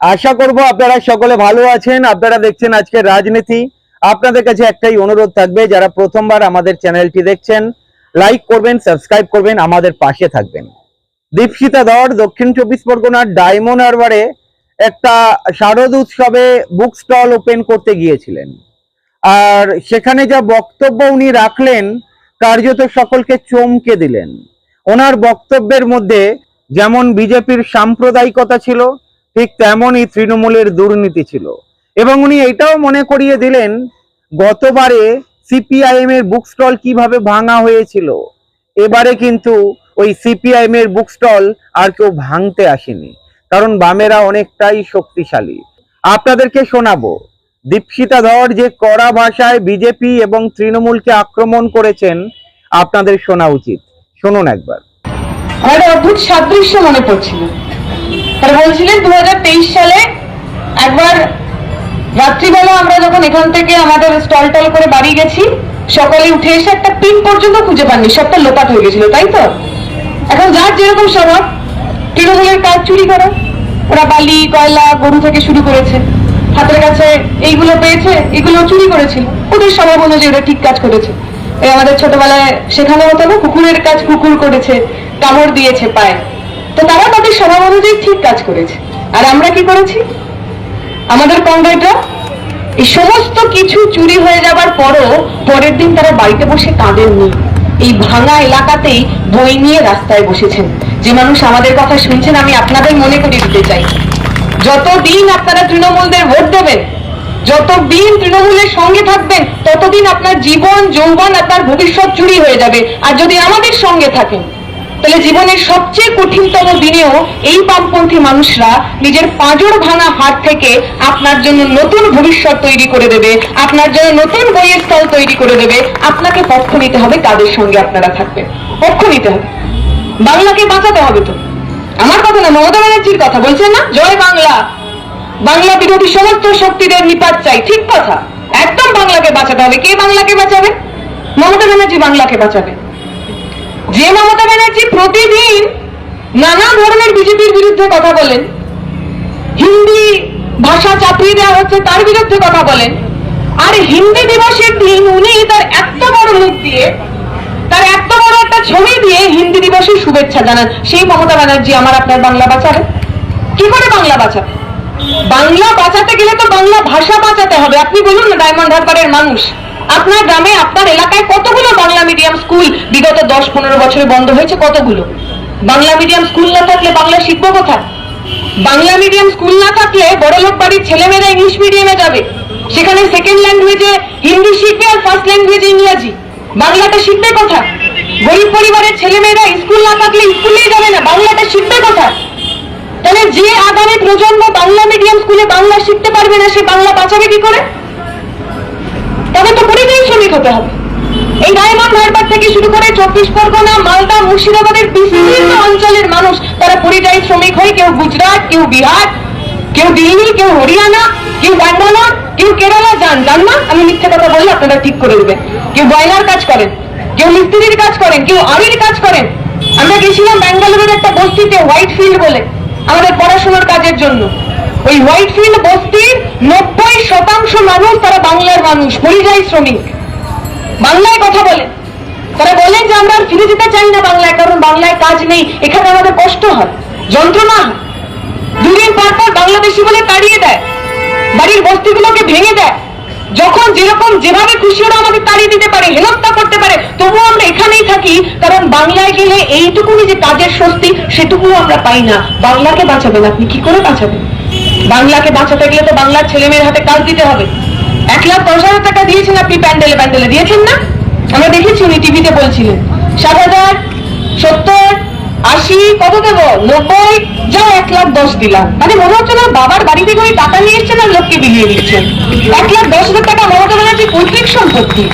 আশা করব আপনারা সকলে ভালো আছেন। আপনারা দেখছেন আজকে রাজনীতি। আপনাদের কাছে একটাই অনুরোধ থাকবে, যারা প্রথমবার আমাদের চ্যানেলটি দেখছেন লাইক করবেন সাবস্ক্রাইব করবেন, আমাদের পাশে থাকবেন। দীপশিতা ধর, দক্ষিণ চব্বিশ পরগনার ডায়মন্ড হারবারে একটা শারদ উৎসবে বুক স্টল ওপেন করতে গিয়েছিলেন। আর সেখানে যা বক্তব্য উনি রাখলেন, কার্যত সকলকে চমকে দিলেন। ওনার বক্তব্যের মধ্যে যেমন বিজেপির সাম্প্রদায়িকতা ছিল ঠিক তেমনই তৃণমূলের দুর্নীতি ছিল। এবং উনি এটাও মনে করিয়ে দিলেন, গতবারে সিপিআইএম এর বুক স্টল কীভাবে ভাঙা হয়েছিল। এবারে কিন্তু ওই সিপিআইএম এর বুক স্টল আর কেউ ভাঙতে আসেনি, কারণ বামেরা অনেকটাই শক্তিশালী। আপনাদেরকে শোনাবো, দীপশিতা ধর যে কড়া ভাষায় বিজেপি এবং তৃণমূলকে আক্রমণ করেছেন, আপনাদের শোনা উচিত। শুনুন একবার। আমার অদ্ভুত সাদৃশ্য মনে পড়ছিল। তারা বলছিলেন দু সালে একবার রাত্রিবেলা আমরা যখন এখান থেকে আমাদের স্টল টল করে বাড়ি গেছি, সকালে উঠে এসে একটা পিন পর্যন্ত খুঁজে পাননি, সবটা লোপাট হয়ে গেছিল, তাই তো? এখন যার যেরকম স্বভাব তৃণমূলের কাজ চুরি করা, ওরা বালি, কয়লা, গরু থেকে শুরু করেছে। হাতের কাছে এইগুলো পেয়েছে এগুলো চুরি করেছিল। ওদের স্বভাব অনুযায়ী ওরা ঠিক কাজ করেছে। এই আমাদের ছোটবেলায় শেখানো হতো না, কুকুরের কাজ কুকুর করেছে, কামড় দিয়েছে পায়ে। তো তারা তাদের স্বভাব অনুযায়ী ঠিক কাজ করেছে। আর আমরা কি করেছি? আমাদের কংগ্রেসরা এই সমস্ত কিছু চুরি হয়ে যাবার পরও পরের দিন তারা বাড়িতে বসে কাঁদেননি। এই ভাঙা এলাকাতেই বই নিয়ে রাস্তায় বসেছেন। যে মানুষ আমাদের কথা শুনছেন, আমি আপনাদের মনে করিয়ে দিতে চাই। যতদিন আপনারা তৃণমূলদের ভোট দেবেন, যতদিন তৃণমূলের সঙ্গে থাকবেন, ততদিন আপনার জীবন, যৌবন, আপনার ভবিষ্যৎ চুরি হয়ে যাবে। আর যদি আমাদের সঙ্গে থাকেন তাহলে জীবনের সবচেয়ে কঠিনতম দিনেও এই বামপন্থী মানুষরা নিজের পাঁজর ভাঙা হাত থেকে আপনার জন্য নতুন ভবিষ্যৎ তৈরি করে দেবে, আপনার জন্য নতুন বইয়ের স্থল তৈরি করে দেবে। আপনাকে পক্ষ নিতে হবে, তাদের সঙ্গে আপনারা থাকবেন। পক্ষ নিতে হবে। বাংলাকে বাঁচাতে হবে তো। আমার কথা না, মমতা ব্যানার্জির কথা। বলছেন না? জয় বাংলা। বাংলা বিরোধী সমস্ত শক্তিদের নিপাত চাই। ঠিক কথা। একদম বাংলাকে বাঁচাতে হবে। কে বাংলাকে বাঁচাবে? মমতা ব্যানার্জি বাংলাকে বাঁচাবে। যে মমতা ব্যানার্জি প্রতিদিন নানা ধরনের বিজেপির বিরুদ্ধে কথা বলেন। হিন্দি ভাষা চাপিয়ে দেওয়া হচ্ছে, তার বিরুদ্ধে কথা বলেন। আর হিন্দি দিবসের দিন উনি তার এত বড় মুখ দিয়ে, তার এত বড় একটা ছবি দিয়ে হিন্দি দিবসের শুভেচ্ছা জানান। সেই মমতা ব্যানার্জি আমার আপনার বাংলা বাঁচাবে। কি করে বাংলা বাঁচাবে? বাংলা বাঁচাতে গেলে তো বাংলা ভাষা বাঁচাতে হবে। আপনি বলুন না, ডায়মন্ড হারবারের মানুষ। আপনার গ্রামে, আপনার এলাকায় কতগুলো বাংলা মিডিয়াম স্কুল বিগত দশ পনেরো বছরে বন্ধ হয়েছে? কতগুলো? বাংলা মিডিয়াম স্কুল না থাকলে বাংলা শিখব কোথায়? বাংলা মিডিয়াম স্কুল না থাকলে বড়লোক বাড়ির ছেলেমেয়েরা ইংলিশ মিডিয়ামে যাবে। সেখানে সেকেন্ড ল্যাঙ্গুয়েজে হিন্দি শিখবে আর ফার্স্ট ল্যাঙ্গুয়েজে ইংরাজি। বাংলাটা শিখবে কোথায়? গরিব পরিবারের ছেলেমেয়েরা স্কুল না থাকলে স্কুলেই যাবে না, বাংলাটা শিখবে কোথায়? তাহলে যে আগামী প্রজন্ম বাংলা মিডিয়াম স্কুলে বাংলা শিখতে পারবে না, সে বাংলা বাঁচাবে কি করে? তবে তো পরিযায়ী শ্রমিক হতে হবে। এই ডায়মন্ড হারবার থেকে শুরু করে চব্বিশ পরগনা, মালদা, মুর্শিদাবাদের বিস্তীর্ণ অঞ্চলের মানুষ, তারা পরিযায়ী শ্রমিক হয় কেউ গুজরাট, কেউ বিহার, কেউ দিল্লি, কেউ হরিয়ানা, কেউ ব্যাঙ্গালোর, কেউ কেরালা যান যান না আমি মিথ্যে কথা বললে আপনারা ঠিক করে দেবেন। কেউ বয়লার কাজ করেন, কেউ মিস্ত্রির কাজ করেন, কেউ আড়ির কাজ করেন। আমরা গেছিলাম ব্যাঙ্গালোরের একটা বস্তিতে হোয়াইট ফিল্ড বলে, আমাদের পড়াশোনার কাজের জন্য। ওই হোয়াইট ফিল্ড বস্তির নব্বই শতাংশ মানুষ তারা বাংলার মানুষ, পরিযায়ী শ্রমিক। বাংলায় কথা বলে। তারা বলেন যে আমরা ফিরে যেতে চাই না বাংলায়, কারণ বাংলায় কাজ নেই। এখানে আমাদের কষ্ট হয়, যন্ত্রণা দুদিন পর পর বাংলাদেশি বলে তাড়িয়ে দেয়। বাড়ির বস্তিগুলোকে ভেঙে দেয়। যখন যেরকম যেভাবে খুশি ওরা আমাদের তাড়িয়ে দিতে পারে, হেনস্থা করতে পারে, তবুও আমরা এখানেই থাকি, কারণ বাংলায় গেলে এইটুকুনি যে কাজের স্বস্তি, সেটুকুও আমরা পাই না। বাংলাকে বাঁচাবেন আপনি, কি করে বাঁচাবেন? বাংলাকে বাঁচাতে গেলে তো বাংলার ছেলে মেয়ের হাতে কাজ দিতে হবে। এক লাখ দশ হাজার টাকা দিয়েছেন আপনি প্যান্ডেলে প্যান্ডেলে। দিয়েছেন না? আমরা দেখেছি উনি টিভিতে বলছিলেন। ষাট হাজার, সত্তর, আশি, কত দেবো? নব্বই, যা এক লাখ দশ দিলাম। মানে মনে হচ্ছে না বাবার বাড়ি থেকে ওই টাকা নিয়ে এসছেন আর লোককে বিলিয়ে দিচ্ছেন। এক লাখ দশ হাজার টাকা মনে মমতা ব্যানার্জি পৈতৃক সম্পত্তি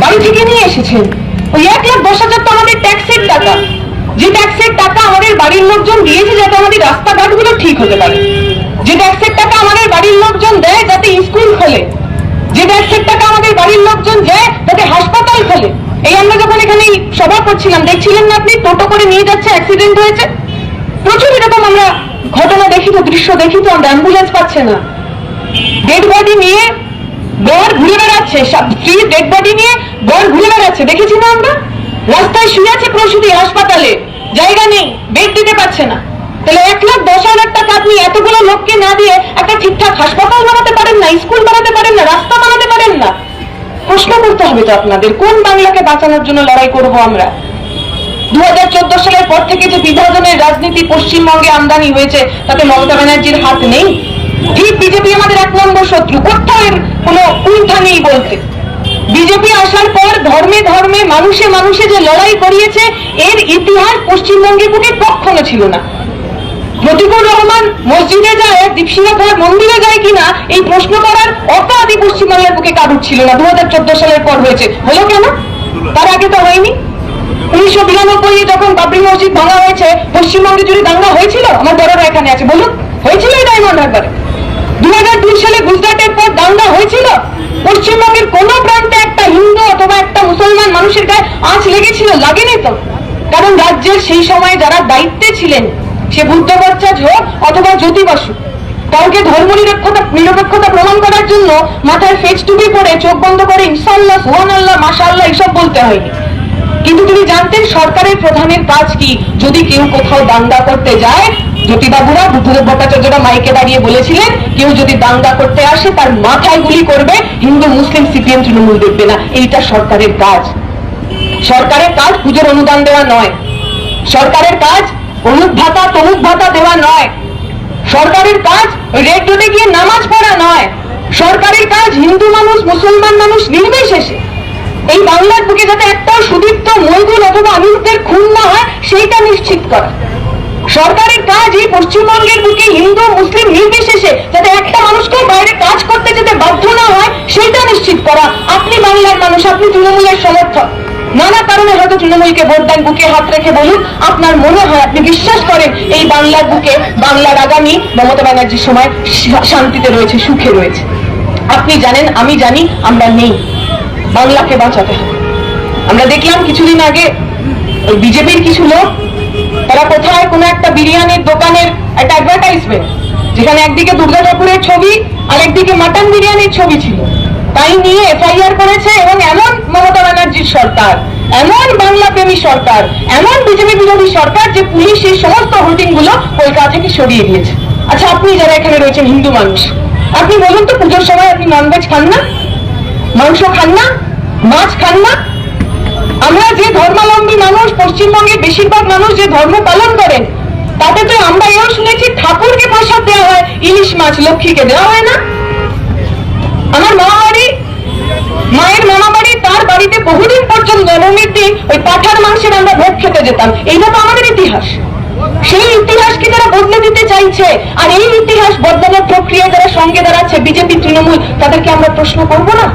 বাড়ি থেকে নিয়ে এসেছেন। ওই এক লাখ দশ হাজার তো আমাদের ট্যাক্সের টাকা। যে ট্যাক্সের টাকা আমাদের বাড়ির লোকজন দিয়েছে যাতে আমাদের রাস্তাঘাটগুলো ঠিক হতে পারে। যে ট্যাক্সের টাকা আমাদের বাড়ির লোকজন দেয়, যাতে স্কুল খোলে। যে ট্যাক্সের টাকা আমাদের বাড়ির লোকজন দেয়, যাতে হাসপাতাল খোলে। এই আমরা যখন এখানে সভা করছিলাম, দেখছিলেন না আপনি? টোটো করে নিয়ে যাচ্ছে অ্যাক্সিডেন্ট হয়েছে। প্রচুর এরকম আমরা ঘটনা দেখি তো, দৃশ্য দেখি তো, আমরা অ্যাম্বুলেন্স পাচ্ছে না। ডেড বডি নিয়ে গড় ঘুরে বেড়াচ্ছে। স্ত্রী ডেড বডি নিয়ে গড় ঘুরে বেড়াচ্ছে। দেখেছি না আমরা? রাস্তায় শুয়ে আছে প্রসূতি হাসপাতালে। জায়গা নেই বেড দিতে পারছে না। তাহলে এক লাখ দশ হাজার টাকা আপনি এতগুলো লোককে না দিয়ে একটা ঠিকঠাক হাসপাতাল বানাতে পারেন না, স্কুল বানাতে পারেন না, রাস্তা বানাতে পারেন না? প্রশ্ন করতে হবে তো আপনাদের, কোন বাংলাকে বাঁচানোর জন্য লড়াই করব আমরা? দু চোদ্দ সালের পর থেকে যে বিভাজনের রাজনীতি পশ্চিমবঙ্গে আমদানি হয়েছে, তাতে মমতা ব্যানার্জির হাত নেই? ঠিক বিজেপি আমাদের এক নম্বর শত্রু কোথাও এর কোনো কুণ্ঠা নেই বলতে? বিজেপি আসার পর ধর্মে ধর্মে, মানুষে মানুষে যে লড়াই করিয়েছে, এর ইতিহাস পশ্চিমবঙ্গে বুকে কখনো ছিল না। প্রতিকুল রহমান মসজিদে যায় ধর মন্দিরে যায় কিনা, এই প্রশ্ন করার অকাদি পশ্চিমবাংলার বুকে কারুর ছিল না। দু হাজার চোদ্দ সালের পর হয়েছে। হলো কেন? তার আগে তো হয়নি। উনিশশো বিরানব্বই এ যখন বাবরি মসজিদ ভাঙা হয়েছে, পশ্চিমবঙ্গে জুড়ে দাঙ্গা হয়েছিল, আমার বড়রা এখানে আছে, বলুন, হয়েছিল এই ডায়মন্ড হারবারে দু হাজার দুই সালে গুজরাটের পর দাঙ্গা হয়েছিল? পশ্চিমবঙ্গের কোন প্রান্তে একটা হিন্দু অথবা একটা মুসলমান মানুষের গায়ে আঁচ লেগেছিল, লাগেনি তো? কারণ রাজ্যের সেই সময় যারা দায়িত্বে ছিলেন সে বুদ্ধ ভট্টাচ হোক অথবা জ্যোতি বসু। কাউকে ধর্ম নিরক্ষতা নিরপেক্ষতা প্রমাণ করার জন্য মাথায় ফেস টুপি পরে চোখ বন্ধ করে ইনশাল্লাহ সুহান আল্লাহ মাশাল্লাহ এসব বলতে হয়নি। কিন্তু তিনি জানতেন সরকারের প্রধানের কাজ কি। যদি কেউ কোথাও দাঙ্গা করতে যায়, জ্যোতিবাবুরা, বুদ্ধদেব ভট্টাচার্যরা মাইকে দাঁড়িয়ে বলেছিলেন, কেউ যদি দাঙ্গা করতে আসে, তার মাথায় গুলি করবে হিন্দু, মুসলিম, সিপিএম, তৃণমূল দেখবে না। এইটা সরকারের কাজ। সরকারের কাজ পুজোর অনুদান দেওয়া নয়। সরকারের কাজ অনুপ ভাতা, তমুক ভাতা দেওয়া নয়। সরকারের কাজ রেড রোডে গিয়ে নামাজ পড়া নয়। সরকারের কাজ হিন্দু মানুষ, মুসলমান মানুষ নির্বিশেষে। এই বাংলার বুকে যাতে একটাও সুদীপ্ত মৈগুল অথবা আমিরদের খুন না হয়, সেইটা নিশ্চিত করা। সরকারের কাজ এই পশ্চিমবঙ্গের বুকে হিন্দু, মুসলিম নির্বিশেষে যাতে একটা মানুষকে বাইরে কাজ করতে যেতে বাধ্য না হয়, সেইটা নিশ্চিত করা। আপনি বাংলার মানুষ, আপনি তৃণমূলের সমর্থক। নানা কারণে হয়তো তৃণমূলকে ভোট দেন বুকে হাত রেখে বলুন, আপনার মনে হয়, আপনি বিশ্বাস করেন এই বাংলার বুকে, বাংলার আগামী মমতা ব্যানার্জির সময় শান্তিতে রয়েছে, সুখে রয়েছে। আপনি জানেন, আমি জানি, আমরা নেই। বাংলাকে বাঁচাতে হবে। আমরা দেখলাম কিছুদিন আগে, ওই বিজেপির কিছু লোক, তারা কোথায়, কোনো একটা বিরিয়ানির দোকানের একটা অ্যাডভার্টাইজমেন্ট যেখানে একদিকে দুর্গা ঠাকুরের ছবি আর একদিকে মাটন বিরিয়ানির ছবি ছিল। তাই নিয়ে এফআইআর করেছে এবং এমন মমতা ব্যানার্জির সরকার, এমন বাংলা প্রেমী সরকার, এমন বিজেপি বিরোধী সরকার যে পুলিশ এই সমস্ত হোর্ডিংগুলো কলকাতা থেকে সরিয়ে দিয়েছে। আচ্ছা আপনি যারা এখানে রয়েছেন হিন্দু মানুষ, আপনি বলুন তো পুজোর সময় আপনি ননভেজ খান না? মাংস খান না? মাছ খান না? আমরা যে ধর্মাবলম্বী মানুষ, পশ্চিমবঙ্গের বেশিরভাগ মানুষ যে ধর্ম পালন করেন, তাতে তো আমরা এও শুনেছি ঠাকুরকে প্রসাদ দেওয়া হয়, ইলিশ মাছ লক্ষ্মীকে দেওয়া হয় না। আমার মামা বাড়ি মায়ের মামা বাড়ি তার বাড়িতে বহুদিন পর্যন্ত নবমীর দিন ওই পাঠার মাংসের আমরা ভোগ খেতে যেতাম। এইটা তো আমাদের ইতিহাস। সেই ইতিহাসকে যারা বদলে দিতে চাইছে, আর এই ইতিহাস বদলানোর প্রক্রিয়ায় যারা সঙ্গে দাঁড়াচ্ছে, বিজেপি, তৃণমূল, তাদেরকে আমরা প্রশ্ন করব না?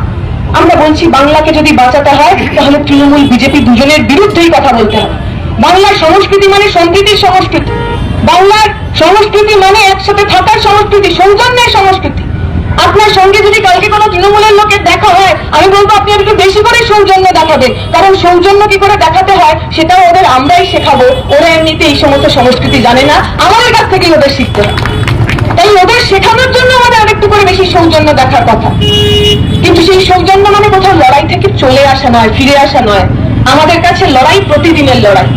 আমরা বলছি, বাংলাকে যদি বাঁচাতে হয়, তাহলে তৃণমূল, বিজেপি দুজনের বিরুদ্ধেই কথা বলতে হবে। বাংলার সংস্কৃতি মানে সম্প্রীতির সংস্কৃতি। বাংলার সংস্কৃতি মানে একসাথে থাকার সংস্কৃতি, সৌজন্যের সংস্কৃতি। আপনার সঙ্গে যদি কালকে কোনো তৃণমূলের লোকের দেখা হয়, আমি বলব আপনি একটু বেশি করে সৌজন্য দেখাবেন। কারণ সৌজন্য কি করে দেখাতে হয়, সেটাও ওদের আমরাই শেখাবো। ওরা এমনিতে এই সমস্ত সংস্কৃতি জানে না। আমাদের কাছ থেকেই ওদের শিখতে তাই ওদের শেখানোর জন্য আমাদের আরেকটু করে বেশি সৌজন্য দেখার কথা। কিন্তু সেই সৌজন্য মানে কোথাও লড়াই থেকে চলে আসা নয়, ফিরে আসা নয়। আমাদের কাছে লড়াই প্রতিদিনের লড়াই।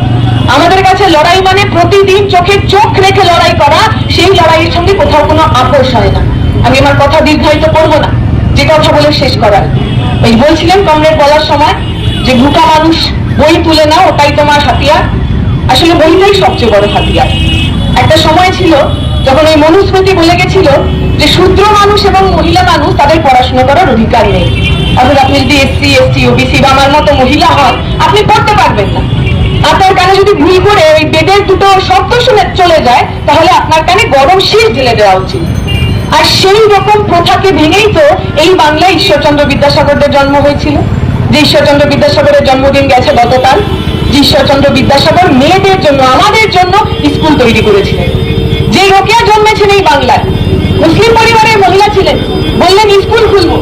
আমাদের কাছে লড়াই মানে প্রতিদিন চোখে চোখ রেখে লড়াই করা। সেই লড়াইয়ের সঙ্গে কোথাও কোনো আপোষ হয় না। আমি আমার কথা দীর্ঘায়িত করব না। যে কথা বলে শেষ করার। ওই বলছিলেন কমরেড বলার সময় যে ভুকা মানুষ বই তুলে নাও, ওটাই তোমার হাতিয়ার। আসলে বইটাই সবচেয়ে বড় হাতিয়ার। একটা সময় ছিল যখন এই মনুস্মৃতি বলে গেছিল যে শূদ্র মানুষ এবং মহিলা মানুষ তাদের পড়াশোনা করার অধিকার নেই। অর্থাৎ আপনি যদি এসসি, এসটি, ওবিসি বা আমার মতো মহিলা হন, আপনি পড়তে পারবেন না। আপনার কানে যদি ভুল করে ওই বেডের দুটো শব্দ শুনে চলে যায়, তাহলে আপনার কানে গরম শীষ ঢেলে দেওয়া উচিত। আর সেই রকম প্রথাকে ভেঙেই তো এই বাংলায় ঈশ্বরচন্দ্র বিদ্যাসাগরদের জন্ম হয়েছিল। যে ঈশ্বরচন্দ্র বিদ্যাসাগরের জন্মদিন গেছে গতকাল, যে ঈশ্বরচন্দ্র বিদ্যাসাগর মেয়েদের জন্য, আমাদের জন্য স্কুল তৈরি করেছিলেন। যে রোকেয়া জন্মেছেন এই বাংলায়। মুসলিম পরিবারের মহিলা ছিলেন, বললেন, স্কুল খুলবো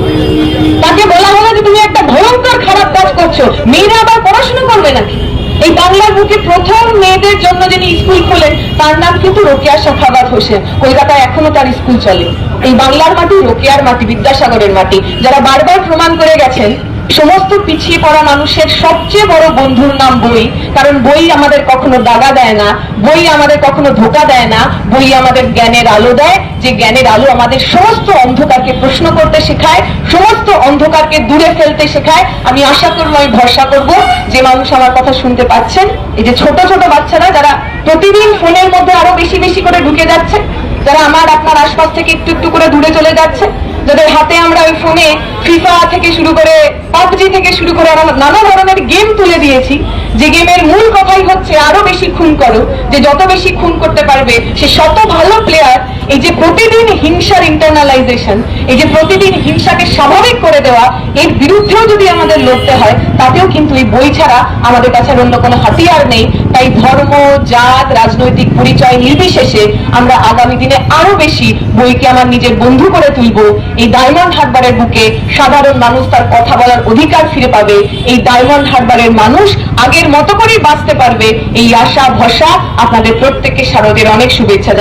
তাকে বলা হলো যে তুমি একটা ভয়ঙ্কর খারাপ কাজ করছ মেয়েরা আবার পড়াশোনা করবে নাকি এই বাংলার বুকে প্রথম মেয়েদের জন্য যিনি স্কুল খোলেন তার নাম কিন্তু রোকেয়া মোহাম্মদ হোসেন কলকাতায় এখনও তার স্কুল চলে। এই বাংলার মাটি রোকেয়ার মাটি, বিদ্যাসাগরের মাটি। যারা বারবার প্রমাণ করে গেছেন সমস্ত পিছিয়ে পড়া মানুষের সবচেয়ে বড় বন্ধুর নাম বই। কারণ বই আমাদের কখনো দাগা দেয় না, বই আমাদের কখনো ধোকা দেয় না, বই আমাদের জ্ঞানের আলো দেয়। যে জ্ঞানের আলো আমাদের সমস্ত অন্ধকারকে প্রশ্ন করতে শেখায়, সমস্ত অন্ধকারকে দূরে ফেলতে শেখায়। আমি আশা করব, আমি ভরসা করব যে মানুষ আমার কথা শুনতে পাচ্ছেন। এই যে ছোট ছোট বাচ্চারা যারা প্রতিদিন ফোনের মধ্যে আরও বেশি বেশি করে ঢুকে যাচ্ছে, যারা আমার, আপনার আশপাশ থেকে একটু একটু করে দূরে চলে যাচ্ছে যাদের হাতে আমরা ওই ফোনে ফিফা থেকে শুরু করে পাবজি থেকে শুরু করে নানা ধরনের গেম তুলে দিয়েছি যে গেমের মূল কথাই হচ্ছে আরও বেশি খুন করো, যে যত বেশি খুন করতে পারবে, সে শত ভালো প্লেয়ার এই যে প্রতিদিন হিংসার ইন্টারনালাইজেশন এই যে প্রতিদিন হিংসাকে স্বাভাবিক করে দেওয়া, এর বিরুদ্ধেও যদি আমাদের লড়তে হয়, তাতেও কিন্তু এই বই ছাড়া আমাদের কাছে অন্য কোনো হাতিয়ার নেই। তাই ধর্ম, জাত, রাজনৈতিক পরিচয় নির্বিশেষে আমরা আগামী দিনে আরও বেশি বইকে আমার নিজের বন্ধু করে তুলব। এই ডায়মন্ড হারবারের বুকে সাধারণ মানুষ তার কথা বলার অধিকার ফিরে পাবে। এই ডায়মন্ড হারবারের মানুষ আগের মতো করেই বাঁচতে পারবে এই আশা ভরসা। আপনাদের প্রত্যেকের শারদের অনেক শুভেচ্ছা